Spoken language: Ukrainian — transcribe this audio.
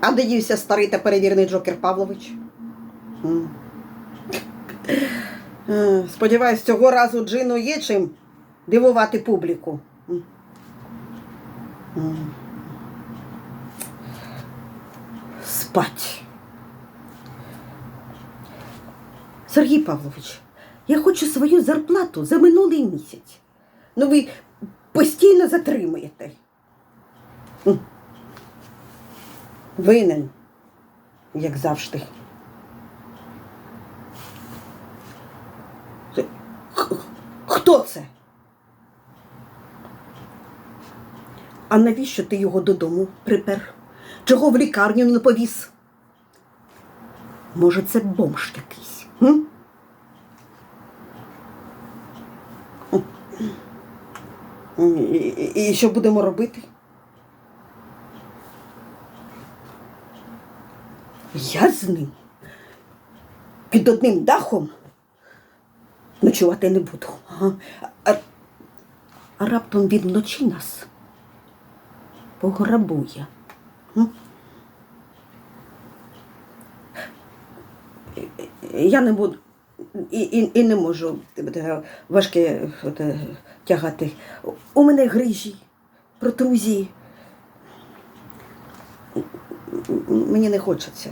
А де дівся старий та перевірений Джокер Павлович? Е, Сподіваюсь, цього разу Джину є чим дивувати публіку. Спать. Сергій Павлович, я хочу свою зарплату за минулий місяць. Ну ви постійно затримуєте. Винен, як завжди. Хто це? А навіщо ти його додому припер? Чого в лікарню не повіз? Може, це бомж якийсь? М? І, і, і що будемо робити? Я з ним під одним дахом ночувати не буду. Ага. А, а раптом він вночі нас пограбує. Я не буду і, і, і не можу е, важке е, тягати. У мене грижі, протрузії. Мені не хочеться